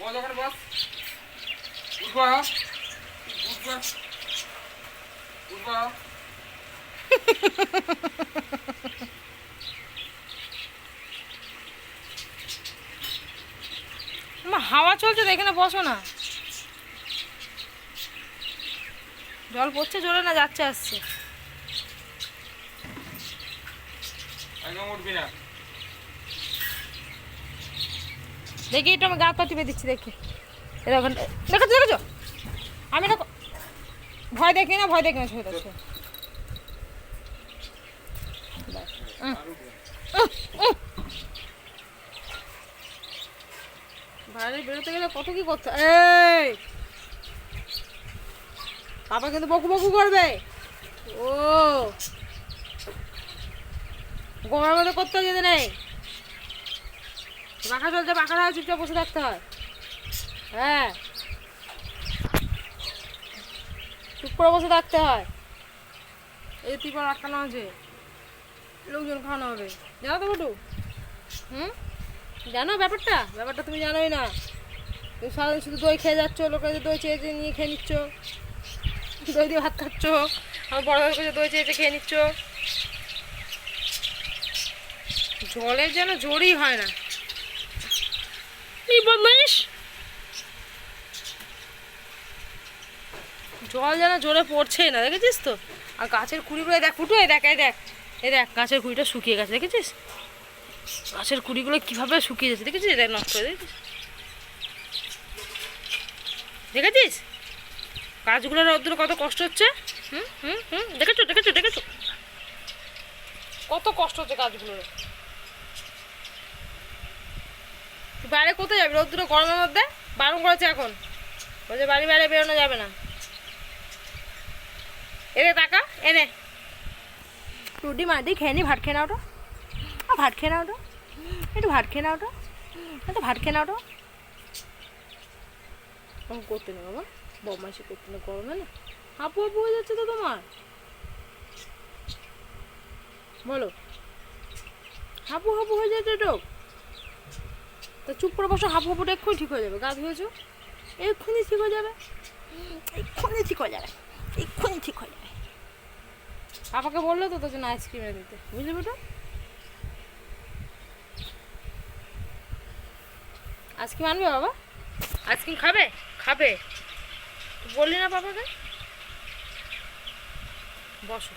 বস ওখানে বস উঠবা উঠবা। উঠবা হাওয়া চলছে তো এখানে বসো না। জল পড়ছে জোরে না যাচ্ছে আসছে। একদম উঠবি না। দেখি একটু আমি গা পা দিচ্ছি, দেখি। দেখো দেখেছ দেখেছ? আমি না ভয় দেখি না, ভয় দেখি না, ছুঁয়ে দেখছ বাইরে বেরোতে গেলে কত কি করতে এই! বাবা কিন্তু বকু বকু করবে। ও! গোবর মতো করতে যেতে নেই পাখা চলছে পাখা না চুপচাপ বসে থাকতে হয়। হ্যাঁ। চুপ করে বসে থাকতে হয়। এই তিপার আটকানো আছে। লোকজন খাওয়ানো হবে। জানো তো বটু? হুম? জানো ব্যাপারটা? ব্যাপারটা তুমি জানোই না। তুমি সারাদিন শুধু দই খেয়ে যাচ্ছ, লোকের দই চেয়ে নিয়ে খেয়ে নিচ্ছ। দই দিয়ে ভাত খাচ্ছ। আমার বড় বড় করে দই চেয়ে খেয়ে নিচ্ছ। জলের যেন জোরই হয় না। এই বদমাইশ! জল যেন জোরে পড়ছেই না, দেখেছিস তো? আর গাছের কুড়িগুলো দেখ, ফুটো, এই দেখ এই দেখ এই দেখ, গাছের কুড়িটা শুকিয়ে গেছে, দেখেছিস? গাছের কুড়িগুলো কীভাবে শুকিয়ে যাচ্ছে, দেখেছিস? দেখ, নষ্ট হয়ে দেখেছিস? দেখেছিস? গাছগুলোর রোদ্দুরে কত কষ্ট হচ্ছে? হুম হুম হুম, দেখেছ দেখেছ দেখেছ? কত কষ্ট হচ্ছে গাছগুলোর। বাইরে কোথায় যাবি? রোদ্দুরে গরমের মধ্যে? বারণ করেছে এখন। বলছে, বাড়ি বাইরে বেরোনো যাবে না। এনে টাকা এনে রুটি মাটি খেয়ে নি, ভাত খেয়ে নাও তো। ভাত খেয়ে নাও তো। একটু ভাত খেয়ে নাও তো। একটু ভাত খেয়ে নাও তো। করতে নেই বাবা বদমাইশি করতে না গরমে না। হাপু হাপু হয়ে যাচ্ছে তো তোমার। বলো। হাপু হাপু হয়ে যাচ্ছে তো। তা চুপ করে বসো হাফ হাফুটা এক্ষুনি ঠিক হয়ে যাবে, গা ধুয়েছো? এক্ষুনি ঠিক হয়ে যাবে? এক্ষুনি ঠিক হয়ে যাবে, এক্ষুনি ঠিক হয়ে যাবে। পাপাকে বলল তো তোর জন্য আইসক্রিম এনে দিতে, বুঝলি বেটা? আইসক্রিম আনবে বাবা? আইসক্রিম খাবে? খাবে। বললি না পাপাকে? বসো।